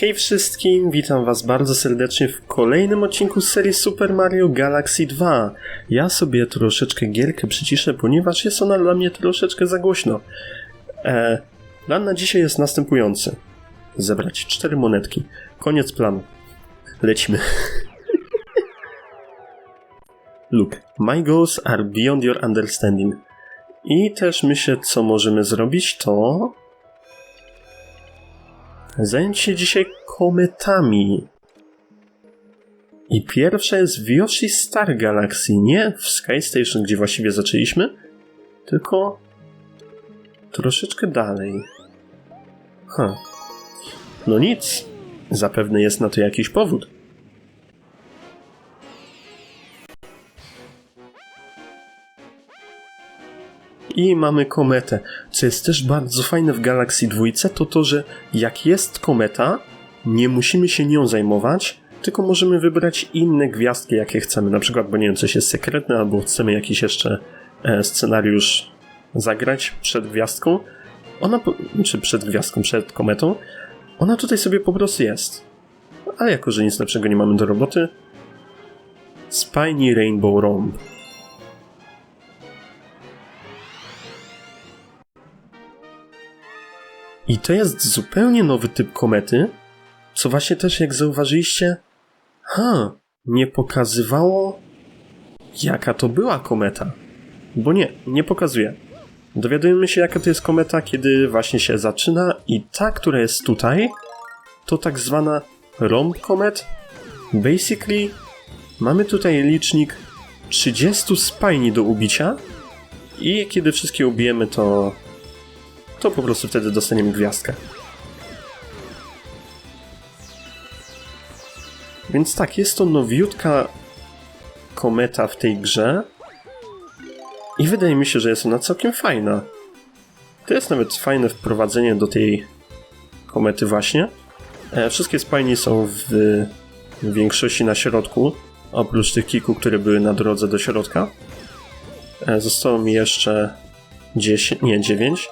Hej wszystkim, witam was bardzo serdecznie w kolejnym odcinku serii Super Mario Galaxy 2. Ja sobie troszeczkę gierkę przyciszę, ponieważ jest ona dla mnie troszeczkę za głośno. E, plan na dzisiaj jest następujący. Zebrać cztery monetki. Koniec planu. Lecimy. Look, my goals are beyond your understanding. I też myślę, co możemy zrobić, to zająć się dzisiaj kometami. I pierwsza jest w Yoshi Star Galaxy, nie w Sky Station, gdzie właściwie zaczęliśmy, tylko troszeczkę dalej. Ha. No nic. Zapewne jest na to jakiś powód. I mamy kometę. Co jest też bardzo fajne w Galaxy 2, to to, że jak jest kometa, nie musimy się nią zajmować, tylko możemy wybrać inne gwiazdki, jakie chcemy. Na przykład, bo nie wiem, coś jest sekretne, albo chcemy jakiś jeszcze e, scenariusz zagrać przed gwiazdką. Ona, czy przed gwiazdką, przed kometą. Ona tutaj sobie po prostu jest. A jako, że nic lepszego nie mamy do roboty, Spiny Rainbow Romb. I to jest zupełnie nowy typ komety, co właśnie też jak zauważyliście, ha, nie pokazywało jaka to była kometa. Bo nie, nie pokazuje. Dowiadujemy się jaka to jest kometa, kiedy właśnie się zaczyna i ta, która jest tutaj, to tak zwana rąb komet. Basically mamy tutaj licznik 30 spajni do ubicia i kiedy wszystkie ubijemy to to po prostu wtedy dostaniemy gwiazdkę. Więc tak, jest to nowiutka kometa w tej grze i wydaje mi się, że jest ona całkiem fajna. To jest nawet fajne wprowadzenie do tej komety właśnie. E, wszystkie spajni są w, w większości na środku, oprócz tych kilku, które były na drodze do środka. E, zostało mi jeszcze 10, nie 9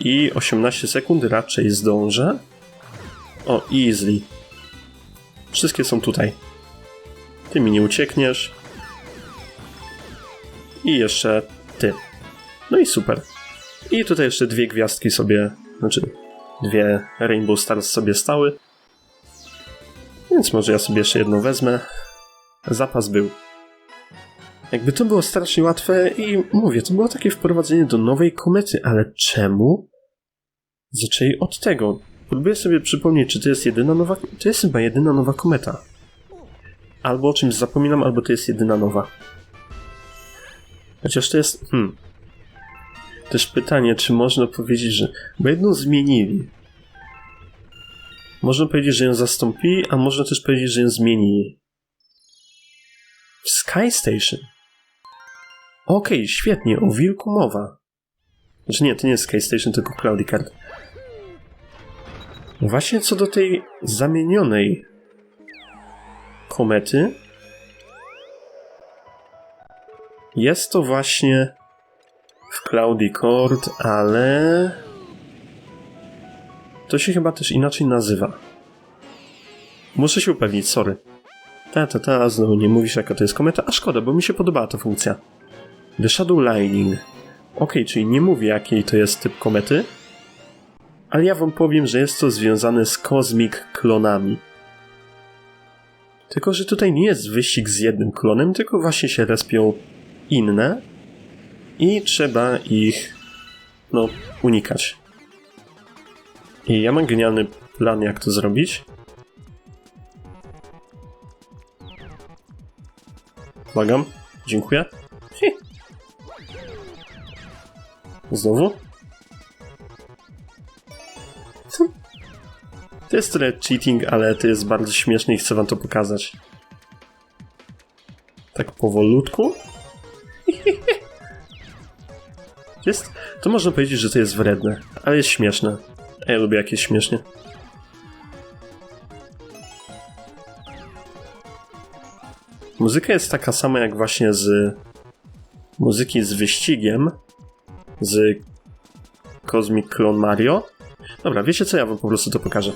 i 18 sekund raczej zdążę. O, easily. Wszystkie są tutaj. Ty mi nie uciekniesz. I jeszcze ty. No i super. I tutaj jeszcze dwie gwiazdki sobie, znaczy dwie Rainbow Stars sobie stały. Więc może ja sobie jeszcze jedną wezmę. Zapas był. Jakby to było strasznie łatwe i mówię, to było takie wprowadzenie do nowej komety, ale czemu zaczęli od tego? Próbuję sobie przypomnieć, czy to jest jedyna nowa... To jest chyba jedyna nowa kometa. Albo o czymś zapominam, albo to jest jedyna nowa. Chociaż to jest... Hmm. Też pytanie, czy można powiedzieć, że... Bo jedną zmienili. Można powiedzieć, że ją zastąpili, a można też powiedzieć, że ją zmienili. W Sky Station. Okej, świetnie, o wilku mowa. Znaczy nie, to nie jest Sky Station, tylko Cloudy Card. Właśnie co do tej zamienionej komety, jest to właśnie w Cloudy Court, ale to się chyba też inaczej nazywa. Muszę się upewnić, sorry. Ta, ta, ta, znowu nie mówisz jaka to jest kometa, a szkoda, bo mi się podobała ta funkcja. The Shadow Lining. Ok, czyli nie mówię jakiej to jest typ komety, ale ja wam powiem, że jest to związane z Cosmic klonami. Tylko, że tutaj nie jest wyścig z jednym klonem, tylko właśnie się respią inne i trzeba ich, no, unikać. I ja mam genialny plan, jak to zrobić. Błagam. Dziękuję. Znowu? To jest trochę cheating, ale to jest bardzo śmieszne i chcę wam to pokazać. Tak powolutku. Jest, to można powiedzieć, że to jest wredne, ale jest śmieszne. Ja lubię jak jest śmiesznie. Muzyka jest taka sama jak właśnie z muzyki z wyścigiem z Cosmic Clone Mario. Dobra, wiecie co, ja wam po prostu to pokażę.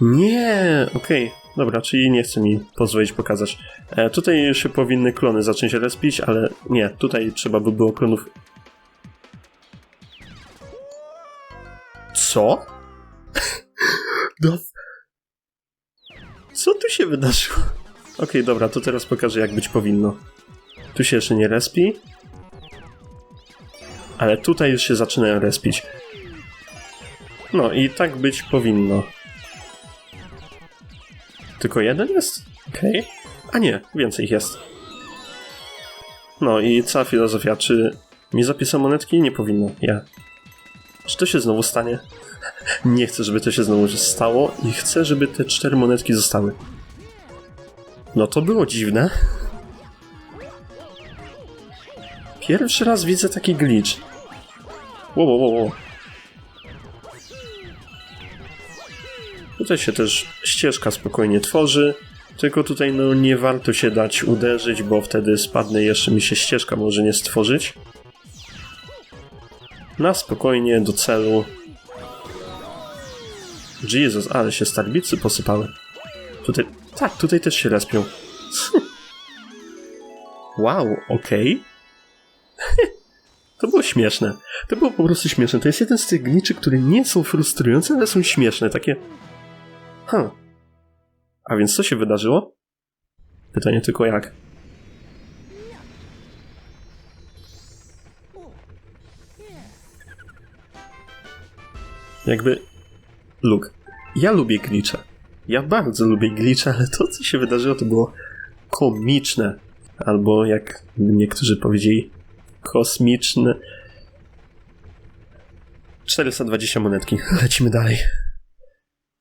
Nie, okej. Dobra, czyli nie chce mi pozwolić pokazać. E, tutaj się powinny klony zacząć respić, ale nie, tutaj trzeba by było klonów... Co? No. Co tu się wydarzyło? Okej, dobra, to teraz pokażę jak być powinno. Tu się jeszcze nie respi. Ale tutaj już się zaczynają respić. No i tak być powinno. Tylko jeden jest? Okej. A nie, więcej ich jest. No i cała filozofia, czy mi zapisał monetki? Nie powinno, ja. Czy to się znowu stanie? Nie chcę, żeby to się znowu stało i chcę, żeby te cztery monetki zostały. No to było dziwne. Pierwszy raz widzę taki glitch. Wow, wow, wow. Tutaj się też ścieżka spokojnie tworzy, tylko tutaj no nie warto się dać uderzyć, bo wtedy spadnę jeszcze mi się ścieżka może nie stworzyć. Na spokojnie, do celu. Jezus, ale się starbicy posypały. Tutaj, tak, tutaj też się respią. wow, okej. To było śmieszne. To było po prostu śmieszne. To jest jeden z tych gniczy, które nie są frustrujące, ale są śmieszne. Takie. Huh. A więc co się wydarzyło? Pytanie tylko jak. Jakby. Luke, ja lubię glitche. Ja bardzo lubię glitche, ale to, co się wydarzyło, to było komiczne. Albo jak niektórzy powiedzieli, kosmiczne. 420 monetki. Lecimy dalej.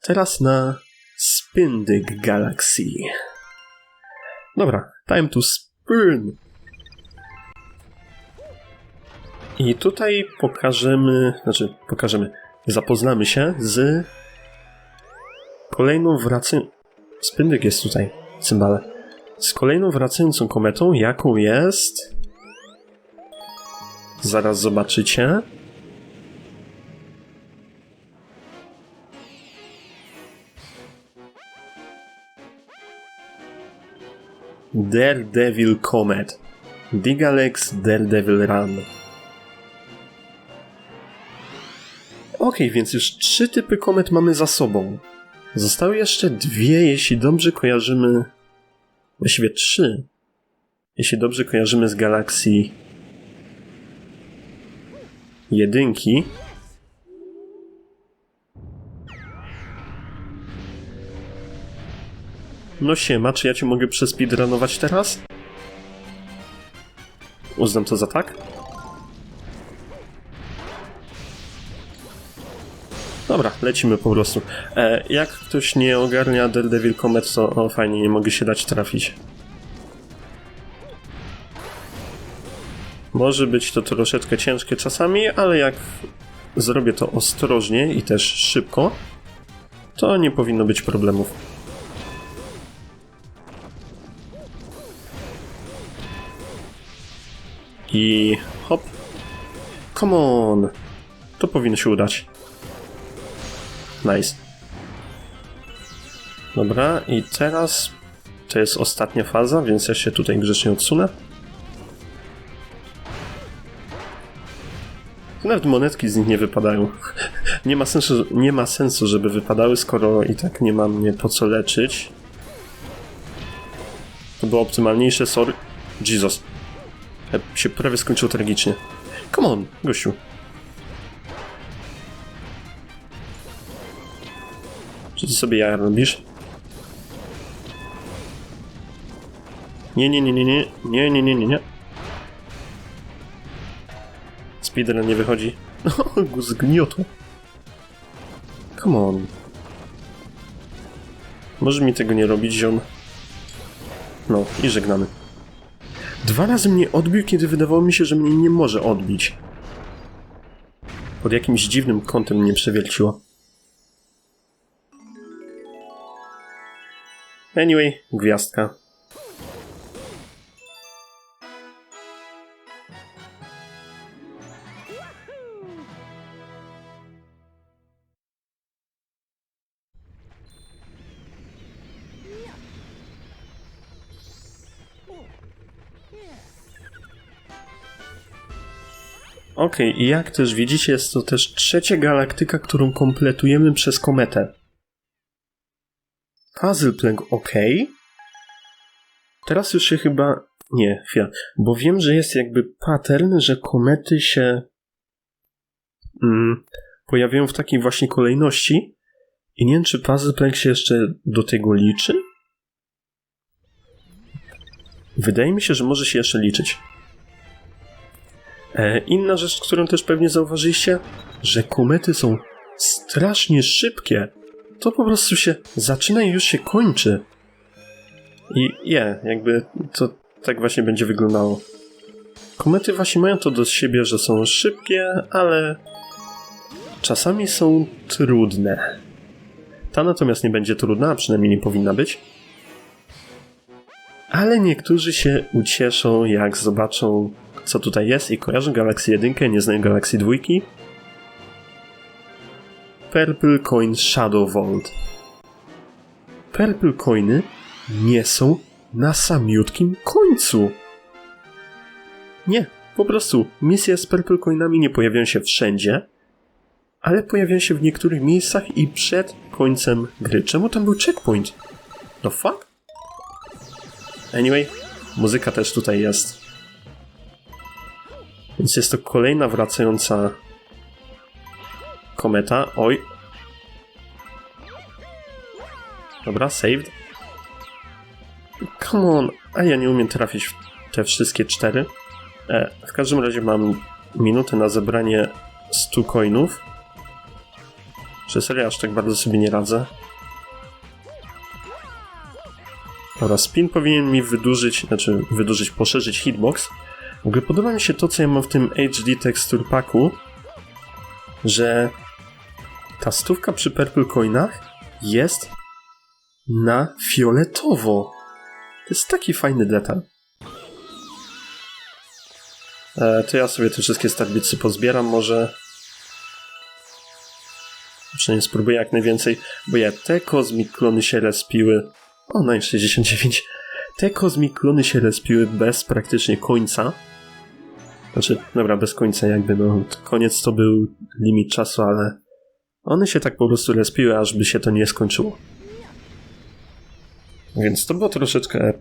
Teraz na Spindyk Galaxy. Dobra, time to spin. I tutaj pokażemy, znaczy pokażemy, zapoznamy się z kolejną wracającą... Spindyk jest tutaj, cymbale. Z kolejną wracającą kometą, jaką jest... Zaraz zobaczycie. Daredevil Comet. Digalex Daredevil Run. Ok, więc już trzy typy komet mamy za sobą. Zostały jeszcze dwie, jeśli dobrze kojarzymy. Właściwie trzy. Jeśli dobrze kojarzymy z galakcji jedynki. No siema, czy ja cię mogę przespeedrunować teraz? Uznam to za tak? Dobra, lecimy po prostu. E, jak ktoś nie ogarnia Daredevil Comet, to o, fajnie, nie mogę się dać trafić. Może być to troszeczkę ciężkie czasami, ale jak zrobię to ostrożnie i też szybko, to nie powinno być problemów. I hop. Come on. To powinno się udać. Nice. Dobra, i teraz to jest ostatnia faza, więc ja się tutaj grzecznie odsunę. Nawet monetki z nich nie wypadają. nie, ma sensu, nie ma sensu, żeby wypadały, skoro i tak nie mam mnie po co leczyć. To było optymalniejsze, sorry. Jesus. Ja się prawie skończył tragicznie. Come on, gościu. Czy ty sobie ja robisz? Nie, nie, nie, nie, nie, nie, nie, nie, nie, nie. Speedrun nie wychodzi. O, go zgniotło. Come on. Może mi tego nie robić, ziom. No, i żegnamy. Dwa razy mnie odbił, kiedy wydawało mi się, że mnie nie może odbić. Pod jakimś dziwnym kątem mnie przewierciło. Anyway, gwiazdka. Okej, i jak też widzicie, jest to też trzecia galaktyka, którą kompletujemy przez kometę. Puzzle Plank ok. Teraz już się chyba... Nie, chwila. Bo wiem, że jest jakby pattern, że komety się mm, pojawiają w takiej właśnie kolejności. I nie wiem, czy Puzzle Plank się jeszcze do tego liczy? Wydaje mi się, że może się jeszcze liczyć. E, inna rzecz, którą też pewnie zauważyliście, że komety są strasznie szybkie. To po prostu się zaczyna i już się kończy. I je, jakby to tak właśnie będzie wyglądało. Komety właśnie mają to do siebie, że są szybkie, ale czasami są trudne. Ta natomiast nie będzie trudna, a przynajmniej nie powinna być. Ale niektórzy się ucieszą, jak zobaczą, co tutaj jest i kojarzą Galaxy 1, nie znają Galaxy 2. Purple Coin Shadow Vault. Purple Coiny nie są na samiutkim końcu. Nie, po prostu misje z Purple Coinami nie pojawiają się wszędzie, ale pojawiają się w niektórych miejscach i przed końcem gry. Czemu tam był checkpoint? No fuck? Anyway, muzyka też tutaj jest. Więc jest to kolejna wracająca kometa. Oj. Dobra, saved. Come on. A ja nie umiem trafić w te wszystkie cztery. E, w każdym razie mam minutę na zebranie 100 coinów. Czy serio aż tak bardzo sobie nie radzę? Dobra, spin powinien mi wydłużyć, znaczy wydłużyć, poszerzyć hitbox. W ogóle podoba mi się to, co ja mam w tym HD Texture Packu, że ta stówka przy Purple Coinach jest na fioletowo. To jest taki fajny detal. E, to ja sobie te wszystkie starbicy pozbieram może. Przynajmniej spróbuję jak najwięcej, bo ja te kozmik klony się respiły. O, no i 69. Te kozmik klony się respiły bez praktycznie końca. Znaczy, dobra, bez końca jakby, no, koniec to był limit czasu, ale one się tak po prostu respiły, aż by się to nie skończyło. Więc to było troszeczkę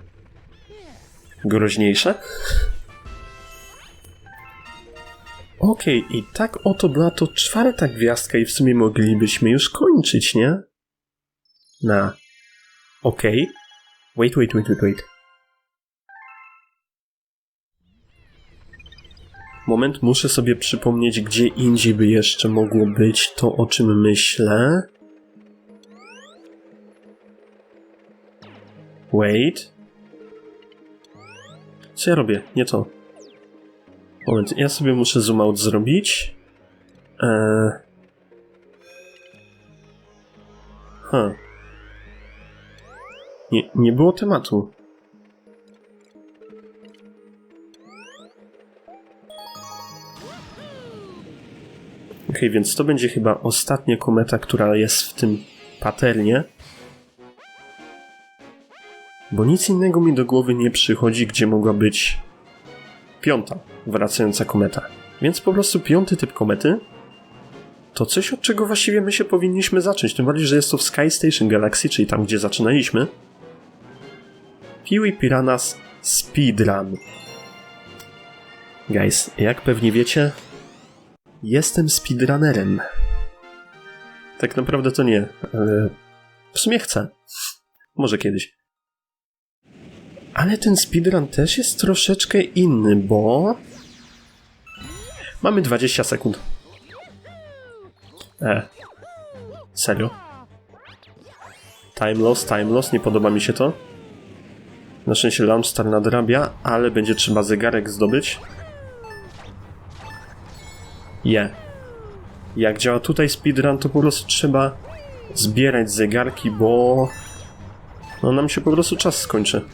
groźniejsze. Okej, okay, i tak oto była to czwarta gwiazdka i w sumie moglibyśmy już kończyć, nie? Na. Okej. Okay. Wait, wait, wait, wait, wait. Moment, muszę sobie przypomnieć, gdzie indziej by jeszcze mogło być to, o czym myślę. Wait. Co ja robię? Nie to. Moment, ja sobie muszę zoom out zrobić. Eee... Huh. Nie, nie było tematu. Więc to będzie chyba ostatnia kometa, która jest w tym paternie. Bo nic innego mi do głowy nie przychodzi, gdzie mogła być piąta wracająca kometa. Więc po prostu piąty typ komety to coś, od czego właściwie my się powinniśmy zacząć. Tym bardziej, że jest to w Sky Station Galaxy, czyli tam, gdzie zaczynaliśmy. Kiwi Piranhas Speedrun. Guys, jak pewnie wiecie, Jestem speedrunnerem. Tak naprawdę to nie, ale w sumie chcę. Może kiedyś. Ale ten speedrun też jest troszeczkę inny, bo... Mamy 20 sekund. E. Serio? Time loss, time loss, nie podoba mi się to. Na szczęście Launchstar nadrabia, ale będzie trzeba zegarek zdobyć. Je. Jak działa tutaj speedrun, to po prostu trzeba zbierać zegarki, bo no nam się po prostu czas skończy.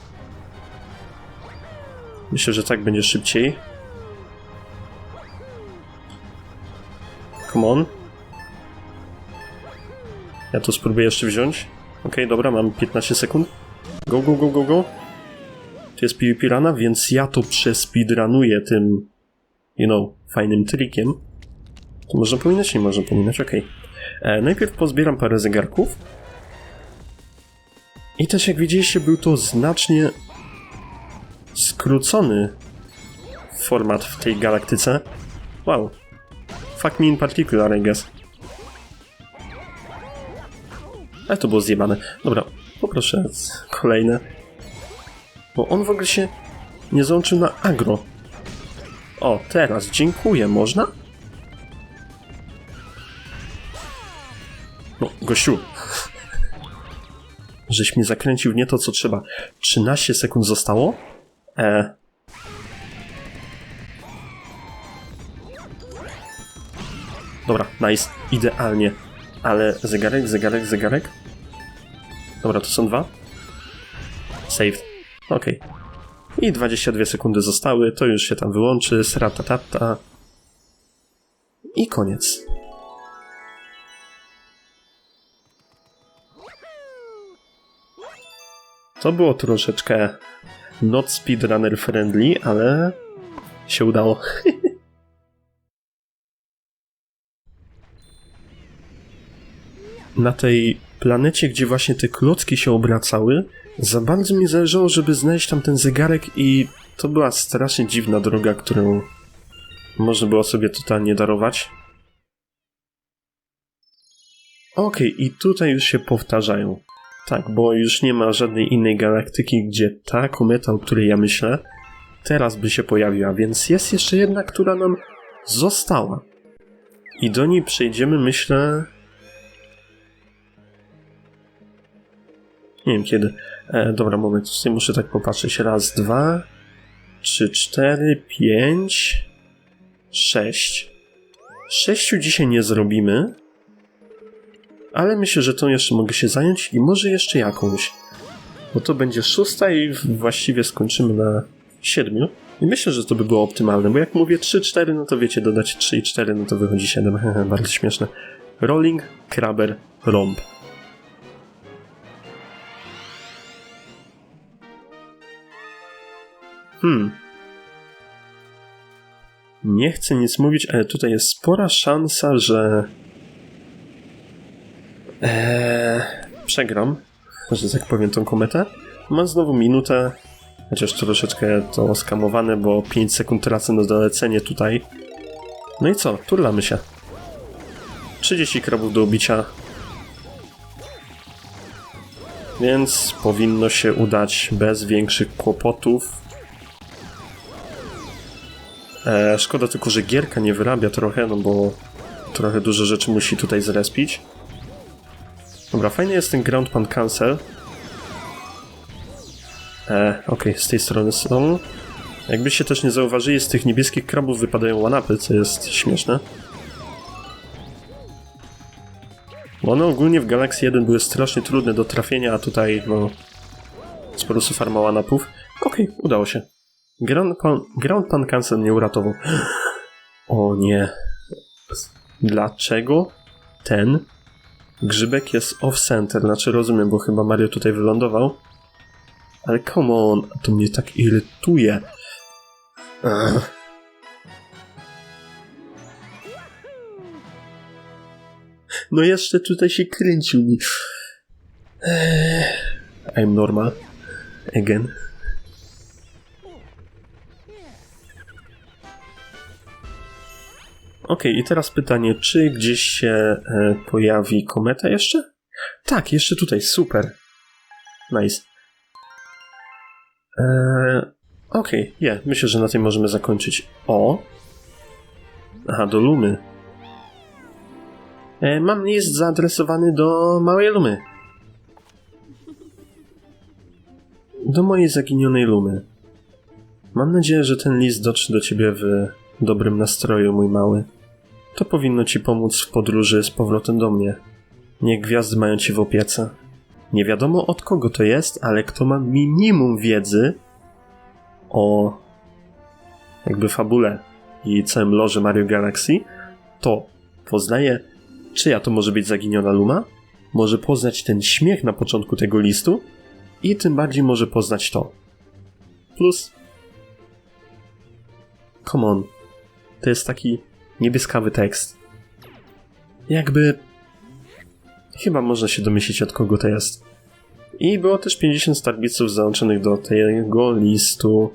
Myślę, że tak będzie szybciej. Come on. Ja to spróbuję jeszcze wziąć. Ok, dobra, mam 15 sekund. Go, go, go, go, go. To jest PvP rana, więc ja to przespeedrunuję tym you know, fajnym trikiem, to można pominąć, nie można pominąć, okej. E, Najpierw pozbieram parę zegarków. I też jak widzieliście, był to znacznie skrócony format w tej galaktyce. Wow. Fuck me in particular, I guess. Ale to było zjebane. Dobra, poproszę kolejne. Bo on w ogóle się nie załączył na agro. O, teraz, dziękuję, można? Gościu. Żeś mnie zakręcił nie to, co trzeba. 13 sekund zostało? E. Dobra, nice. Idealnie. Ale zegarek, zegarek, zegarek? Dobra, to są dwa. Saved. Okej. I 22 sekundy zostały, to już się tam wyłączy, sratatata. I koniec. To było troszeczkę not speedrunner friendly, ale się udało. Na tej planecie, gdzie właśnie te klocki się obracały, za bardzo mi zależało, żeby znaleźć tam ten zegarek i to była strasznie dziwna droga, którą można było sobie totalnie darować. Okej, i tutaj już się powtarzają. Tak, bo już nie ma żadnej innej galaktyki, gdzie ta kometa, o której ja myślę, teraz by się pojawiła, więc jest jeszcze jedna, która nam została. I do niej przejdziemy, myślę. Nie wiem kiedy. E, dobra, moment, tutaj muszę tak popatrzeć. Raz, dwa, trzy, cztery, pięć, sześć. Sześciu dzisiaj nie zrobimy, ale myślę, że tą jeszcze mogę się zająć i może jeszcze jakąś. Bo to będzie szósta i właściwie skończymy na siedmiu. I myślę, że to by było optymalne, bo jak mówię 3-4, no to wiecie, dodać 3 i 4, no to wychodzi 7. Bardzo śmieszne. Rolling, Kraber, Romp. Hmm. Nie chcę nic mówić, ale tutaj jest spora szansa, że Eee, przegram, że tak powiem, tą kometę. Mam znowu minutę, chociaż troszeczkę to skamowane, bo 5 sekund tracę na dolecenie tutaj. No i co? Turlamy się. 30 krabów do ubicia. Więc powinno się udać bez większych kłopotów. Eee, szkoda tylko, że gierka nie wyrabia trochę, no bo trochę dużo rzeczy musi tutaj zrespić. Dobra, fajny jest ten Ground Pound Cancel. E, okej, okay, z tej strony są. Jakbyście też nie zauważyli, z tych niebieskich krabów wypadają one co jest śmieszne. Bo one ogólnie w Galaxy 1 były strasznie trudne do trafienia, a tutaj, no... Prostu farma one Okej, okay, udało się. Ground Pound, Ground Pound Cancel mnie uratował. O nie. Dlaczego ten Grzybek jest off-center, znaczy rozumiem, bo chyba Mario tutaj wylądował. Ale come on, to mnie tak irytuje. Ugh. No jeszcze tutaj się kręcił mi. I'm normal. Again. Ok, i teraz pytanie, czy gdzieś się e, pojawi kometa jeszcze? Tak, jeszcze tutaj, super. Nice. E, ok, je, yeah, myślę, że na tym możemy zakończyć. O! Aha, do Lumy. E, mam list zaadresowany do małej Lumy. Do mojej zaginionej Lumy. Mam nadzieję, że ten list dotrze do ciebie w dobrym nastroju, mój mały. To powinno ci pomóc w podróży z powrotem do mnie. Niech gwiazdy mają ci w opiece. Nie wiadomo od kogo to jest, ale kto ma minimum wiedzy o jakby fabule i całym loże Mario Galaxy, to poznaje, czyja to może być zaginiona Luma, może poznać ten śmiech na początku tego listu i tym bardziej może poznać to. Plus, come on, to jest taki niebieskawy tekst. Jakby. Chyba można się domyślić, od kogo to jest. I było też 50 starbiców załączonych do tego listu.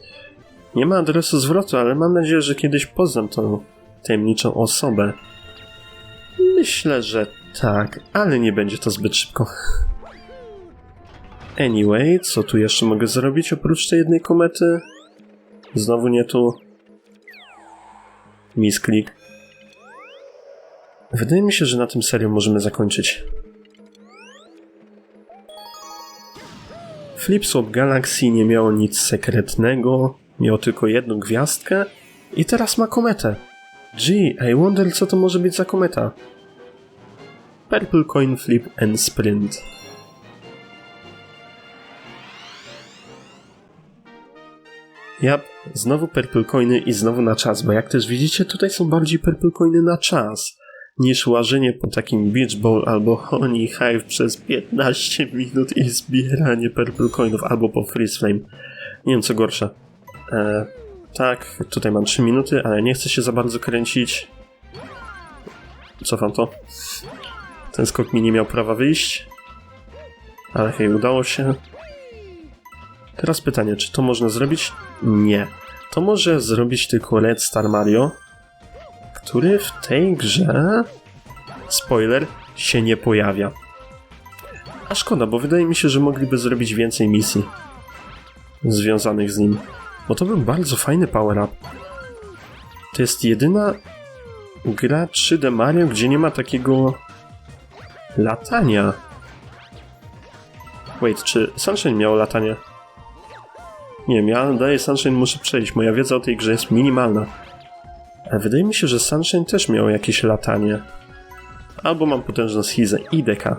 Nie ma adresu zwrotu, ale mam nadzieję, że kiedyś poznam tą tajemniczą osobę. Myślę, że tak, ale nie będzie to zbyt szybko. Anyway, co tu jeszcze mogę zrobić oprócz tej jednej komety? Znowu nie tu. Misklik. Wydaje mi się, że na tym serio możemy zakończyć. Flipswap Galaxy nie miało nic sekretnego, miało tylko jedną gwiazdkę i teraz ma kometę. Gee, I wonder co to może być za kometa. Purple Coin Flip and Sprint. Ja znowu purple coiny i znowu na czas, bo jak też widzicie, tutaj są bardziej purple coiny na czas niż łażenie po takim beach ball albo honey hive przez 15 minut i zbieranie purple coinów albo po freeze flame. Nie wiem co gorsze. E, tak, tutaj mam 3 minuty, ale nie chcę się za bardzo kręcić. Cofam to. Ten skok mi nie miał prawa wyjść. Ale hej, udało się. Teraz pytanie, czy to można zrobić? Nie. To może zrobić tylko Red Star Mario, który w tej grze, spoiler, się nie pojawia. A szkoda, bo wydaje mi się, że mogliby zrobić więcej misji związanych z nim. Bo to był bardzo fajny power-up. To jest jedyna gra 3D Mario, gdzie nie ma takiego latania. Wait, czy Sunshine miało latanie? Nie wiem, ja daję Sunshine muszę przejść. Moja wiedza o tej grze jest minimalna. Ale wydaje mi się, że Sunshine też miał jakieś latanie. Albo mam potężną schizę i deka.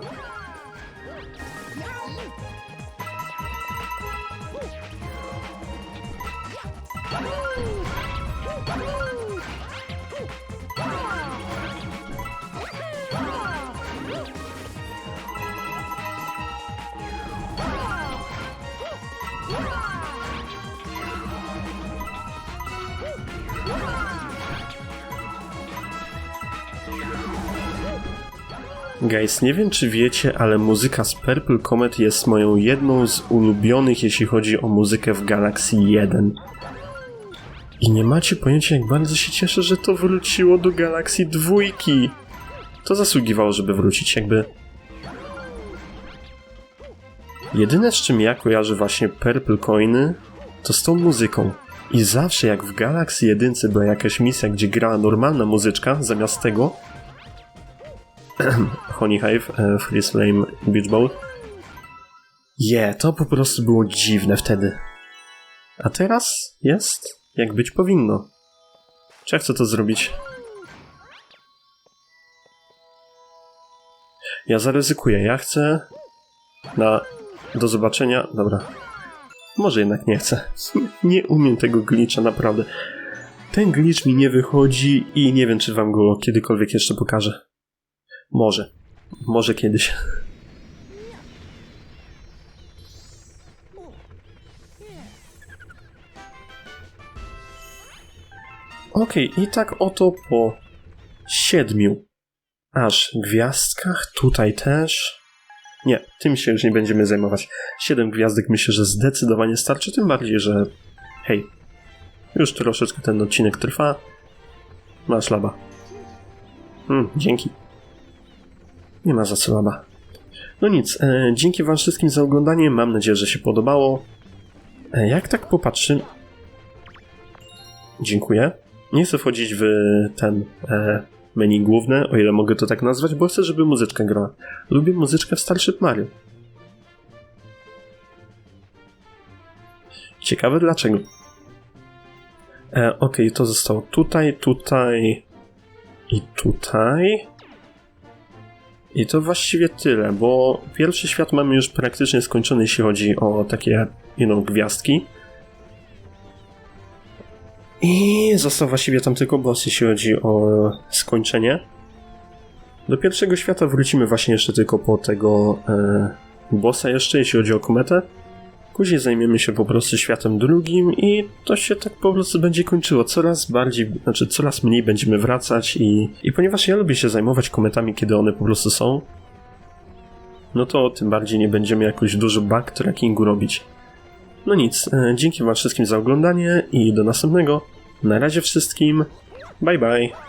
Guys, nie wiem czy wiecie, ale muzyka z Purple Comet jest moją jedną z ulubionych, jeśli chodzi o muzykę w Galaxy 1. I nie macie pojęcia, jak bardzo się cieszę, że to wróciło do Galaxy 2. To zasługiwało, żeby wrócić, jakby. Jedyne z czym ja kojarzę właśnie Purple Coiny, to z tą muzyką. I zawsze jak w Galaxy 1 była jakaś misja, gdzie grała normalna muzyczka, zamiast tego Honey Hive, e, Freeze Flame, Beach Ball. Je, yeah, to po prostu było dziwne wtedy. A teraz jest jak być powinno. Czy ja chcę to zrobić? Ja zaryzykuję, ja chcę na... do zobaczenia... Dobra. Może jednak nie chcę. nie umiem tego glitcha, naprawdę. Ten glitch mi nie wychodzi i nie wiem, czy wam go kiedykolwiek jeszcze pokażę. Może. Może kiedyś. Okej, okay, i tak oto po siedmiu aż gwiazdkach, tutaj też. Nie, tym się już nie będziemy zajmować. Siedem gwiazdek myślę, że zdecydowanie starczy, tym bardziej, że hej, już troszeczkę ten odcinek trwa. Masz laba. Hmm, dzięki. Nie ma za co laba. No nic, e, dzięki wam wszystkim za oglądanie, mam nadzieję, że się podobało. E, jak tak popatrzy... Dziękuję. Nie chcę wchodzić w ten e, menu główne, o ile mogę to tak nazwać, bo chcę, żeby muzyczka grała. Lubię muzyczkę w Starship Mario. Ciekawe dlaczego. E, ok, to zostało tutaj, tutaj i tutaj. I to właściwie tyle, bo pierwszy świat mamy już praktycznie skończony, jeśli chodzi o takie, you know, gwiazdki. I został właściwie tam tylko boss, jeśli chodzi o skończenie. Do pierwszego świata wrócimy właśnie jeszcze tylko po tego e, bossa jeszcze, jeśli chodzi o kometę. Później zajmiemy się po prostu światem drugim i to się tak po prostu będzie kończyło. Coraz bardziej, znaczy coraz mniej będziemy wracać i, i ponieważ ja lubię się zajmować kometami, kiedy one po prostu są, no to tym bardziej nie będziemy jakoś dużo backtrackingu robić. No nic, e, dzięki wam wszystkim za oglądanie i do następnego. Na razie wszystkim. Bye bye.